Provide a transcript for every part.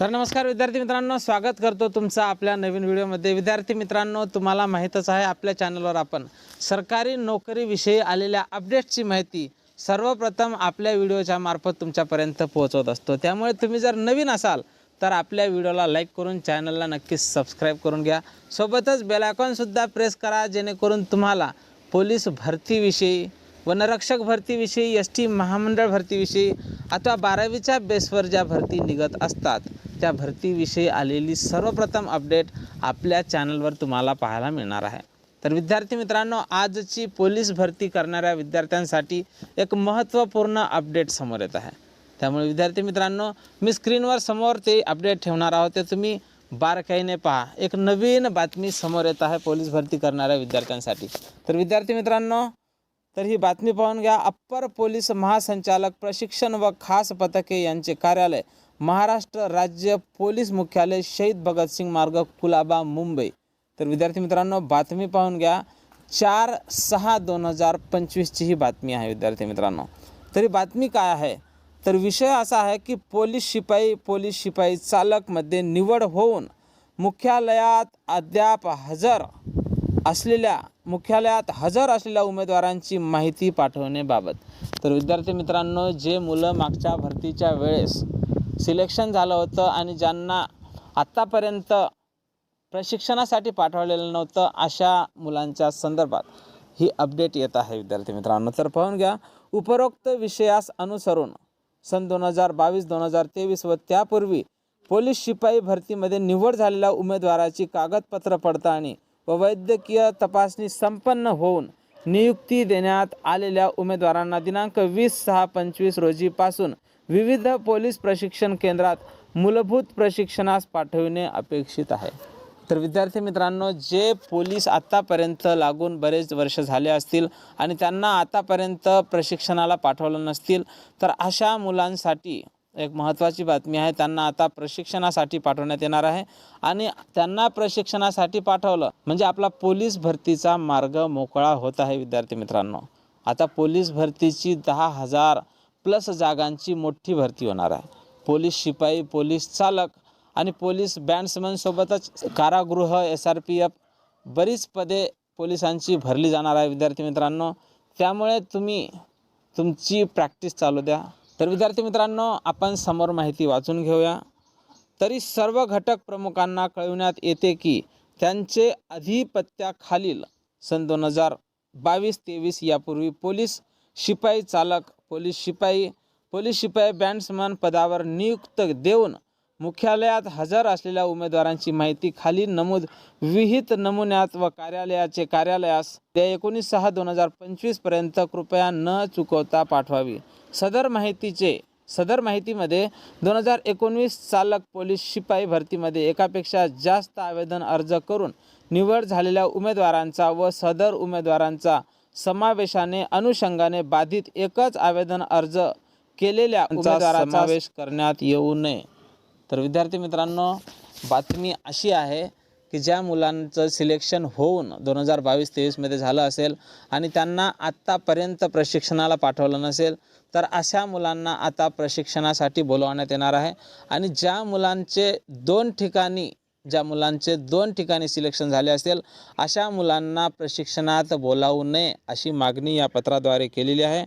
तर नमस्कार विद्यार्थी मित्रांनो स्वागत करतो तुमचं आपल्या नवीन व्हिडिओमध्ये. विद्यार्थी मित्रांनो तुम्हाला माहीतच आहे आपल्या चॅनलवर आपण सरकारी नोकरीविषयी आलेल्या अपडेट्सची माहिती सर्वप्रथम आपल्या व्हिडिओच्या मार्फत तुमच्यापर्यंत पोहोचवत असतो. त्यामुळे तुम्ही जर नवीन असाल तर आपल्या व्हिडिओला लाईक करून चॅनलला नक्कीच सबस्क्राईब करून घ्या. सोबतच बेलायकॉनसुद्धा प्रेस करा जेणेकरून तुम्हाला पोलीस भरतीविषयी वनरक्षक भरतीविषयी एस टी महामंडळ भरतीविषयी अथवा बारावीच्या बेसवर ज्या भरती निघत असतात त्या भरतीविषयी आलेली सर्वप्रथम अपडेट आपल्या चॅनलवर तुम्हाला पाहायला मिळणार आहे. तर विद्यार्थी मित्रांनो आजची पोलीस भरती करणाऱ्या विद्यार्थ्यांसाठी एक महत्त्वपूर्ण अपडेट समोर येत आहे. त्यामुळे विद्यार्थी मित्रांनो मी स्क्रीनवर समोर ते अपडेट ठेवणार आहोत ते तुम्ही बारकाईने पहा. एक नवीन बातमी समोर येत आहे पोलीस भरती करणाऱ्या विद्यार्थ्यांसाठी. तर विद्यार्थी मित्रांनो तर ही बातमी पाहून घ्या. अप्पर पोलीस महासंचालक प्रशिक्षण व खास पथके यांचे कार्यालय महाराष्ट्र राज्य पोलीस मुख्यालय शहीद भगतसिंग मार्ग कुलाबा मुंबई. तर विद्यार्थी मित्रांनो बातमी पाहून घ्या. चार सहा दोन हजार पंचवीसची ही बातमी आहे विद्यार्थी मित्रांनो. तरी बातमी काय आहे? तर विषय असा आहे की पोलीस शिपाई पोलीस शिपाई चालकमध्ये निवड होऊन मुख्यालयात अद्याप हजर असलेल्या मुख्यालयात हजर असलेल्या उमेदवारांची माहिती पाठवण्याबाबत. तर विद्यार्थी मित्रांनो जे मुलं मागच्या भरतीच्या वेळेस सिलेक्शन झालं होतं आणि ज्यांना आत्तापर्यंत प्रशिक्षणासाठी पाठवलेलं नव्हतं अशा मुलांच्या संदर्भात ही अपडेट येत आहे विद्यार्थी मित्रांनो. तर पाहून घ्या उपरोक्त विषयास अनुसरून सन दोन हजार बावीस दोन हजार तेवीस व त्यापूर्वी पोलीस शिपाई भरतीमध्ये निवड झालेल्या उमेदवाराची कागदपत्र पडताळणी व वैद्यकीय तपासणी संपन्न होऊन नियुक्ती देण्यात आलेल्या उमेदवारांना दिनांक वीस सहा पंचवीस रोजीपासून विविध पोलीस प्रशिक्षण केंद्रात मूलभूत प्रशिक्षणास पाठविणे अपेक्षित आहे. तर विद्यार्थी मित्रांनो जे पोलीस आत्तापर्यंत लागून बरेच वर्ष झाले असतील आणि त्यांना आतापर्यंत प्रशिक्षणाला पाठवलं नसतील तर अशा मुलांसाठी एक महत्त्वाची बातमी आहे. त्यांना आता प्रशिक्षणासाठी पाठवण्यात येणार आहे. आणि त्यांना प्रशिक्षणासाठी पाठवलं म्हणजे आपला पोलीस भरतीचा मार्ग मोकळा होत आहे विद्यार्थी मित्रांनो. आता पोलीस भरतीची दहा हजार प्लस जागांची मोठी भरती होणार आहे. पोलीस शिपाई पोलीस चालक आणि पोलीस बँड्समनसोबतच कारागृह एस आर पी एफ बरीच पदे पोलिसांची भरली जाणार आहे विद्यार्थी मित्रांनो. त्यामुळे तुम्ही तुमची प्रॅक्टिस चालू द्या. तर विद्यार्थी मित्रांनो आपण समोर माहिती वाचून घेऊया. तरी सर्व घटक प्रमुखांना कळविण्यात येते की त्यांचे अधिपत्याखालील सन दोन हजार बावीस तेवीस यापूर्वी पोलीस शिपाई चालक पोलीस शिपाई पोलीस शिपाई बँड्समन पदावर नियुक्त देऊन मुख्यालयात हजर असलेल्या उमेदवारांची माहिती खाली नमूद विहित नमुन्यात व कार्यालयाचे कार्यालयास त्या एकोणीस सहा दोन हजार पंचवीसपर्यंत कृपया न चुकवता पाठवावी. सदर माहितीचे सदर माहितीमध्ये दोन हजार एकोणवीस चालक पोलीस शिपाई भरतीमध्ये एकापेक्षा जास्त आवेदन अर्ज करून निवड झालेल्या उमेदवारांचा व सदर उमेदवारांचा समावेशाने अनुषंगाने बाधित एकच आवेदन अर्ज केलेल्या उमेदवाराचा समावेश करण्यात येऊ नये. तर विद्यार्थी मित्रांनो बातमी अशी आहे की ज्या मुलांचं सिलेक्शन होऊन दोन हजार बावीस तेवीसमध्ये झालं असेल आणि त्यांना आत्तापर्यंत प्रशिक्षणाला पाठवलं नसेल तर अशा मुलांना आता प्रशिक्षणासाठी बोलवण्यात येणार आहे. आणि ज्या मुलांचे दोन ठिकाणी ज्या मुलांचे दोन ठिकाणी सिलेक्शन झाले असेल अशा मुलांना प्रशिक्षणात बोलावू नये अशी मागणी या पत्राद्वारे केलेली आहे.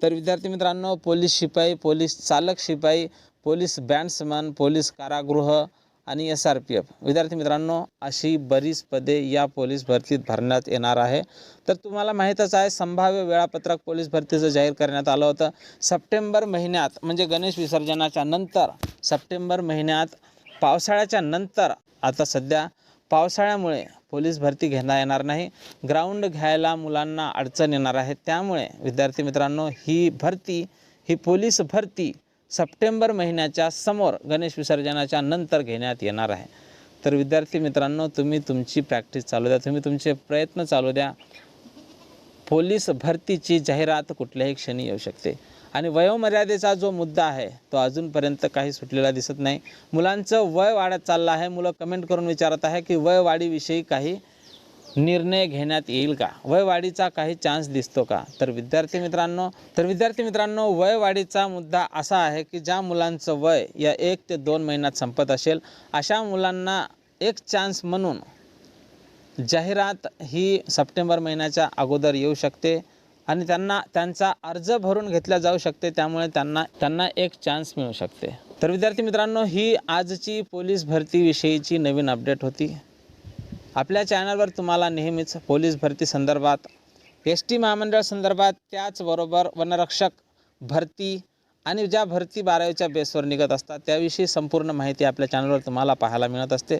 तर विद्यार्थी मित्रांनो पोलीस शिपाई पोलीस चालक शिपाई पोलीस बँड्समन पोलीस कारागृह आणि एस आर पी एफ विद्यार्थी मित्रांनो अशी बरीच पदे या पोलीस भरतीत भरण्यात येणार आहे. तर तुम्हाला माहीतच आहे संभाव्य वेळापत्रक पोलीस भरतीचं जाहीर करण्यात आलं होतं. सप्टेंबर महिन्यात म्हणजे गणेश विसर्जनाच्या नंतर सप्टेंबर महिन्यात पावसाळ्याच्या नंतर आता सध्या पावसाळ्यामुळे पोलीस भरती घेता येणार नाही. ग्राउंड घ्यायला मुलांना अडचण येणार आहे. त्यामुळे विद्यार्थी मित्रांनो ही भरती ही पोलीस भरती सप्टेंबर महिन्याच्या समोर गणेश विसर्जनाच्या नंतर घेण्यात येणार आहे. तर विद्यार्थी मित्रांनो तुम्ही तुमची प्रॅक्टिस चालू द्या. तुम्ही तुमचे प्रयत्न चालू द्या. पोलीस भरतीची जाहिरात कुठल्याही क्षणी येऊ शकते. आणि वयोमर्यादेचा जो मुद्दा आहे तो अजूनपर्यंत काही सुटलेला दिसत नाही. मुलांचं वय वाढत चाललं आहे. मुलं कमेंट करून विचारत आहे की वय वाढीविषयी काही निर्णय घेण्यात येईल का? वयवाढीचा काही चान्स दिसतो का? तर विद्यार्थी मित्रांनो तर विद्यार्थी मित्रांनो वयवाढीचा मुद्दा असा आहे की ज्या मुलांचं वय या एक ते दोन महिन्यात संपत असेल अशा मुलांना एक चान्स म्हणून जाहिरात ही सप्टेंबर महिन्याच्या अगोदर येऊ शकते आणि त्यांना त्यांचा अर्ज भरून घेतला जाऊ शकते त्यामुळे त्यांना त्यांना एक चान्स मिळू शकते. तर विद्यार्थी मित्रांनो ही आजची पोलीस भरतीविषयीची नवीन अपडेट होती. आपल्या चॅनलवर तुम्हाला नेहमीच पोलीस भरती संदर्भात एस टी महामंडळ संदर्भात त्याचबरोबर वनरक्षक भरती आणि ज्या भरती बारावीच्या बेसवर निघत असतात त्याविषयी संपूर्ण माहिती आपल्या चॅनलवर तुम्हाला पाहायला मिळत असते.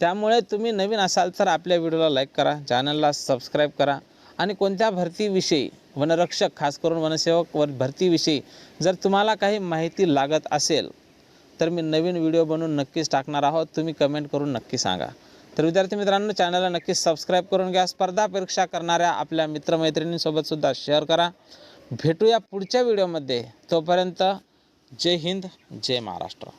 त्यामुळे तुम्ही नवीन असाल तर आपल्या व्हिडिओला लाईक करा चॅनलला सबस्क्राईब करा आणि कोणत्या भरतीविषयी वनरक्षक खास करून वनसेवक व भरतीविषयी जर तुम्हाला काही माहिती लागत असेल तर मी नवीन व्हिडिओ बनवून नक्कीच टाकणार आहोत. तुम्ही कमेंट करून नक्की सांगा. तर विद्यार्थी मित्रांनो चॅनलला नक्कीच सबस्क्राईब करून घ्या. स्पर्धा परीक्षा करणाऱ्या आपल्या मित्रमैत्रिणींसोबतसुद्धा शेअर करा. भेटूया पुढच्या व्हिडिओमध्ये तोपर्यंत जय हिंद जय महाराष्ट्र.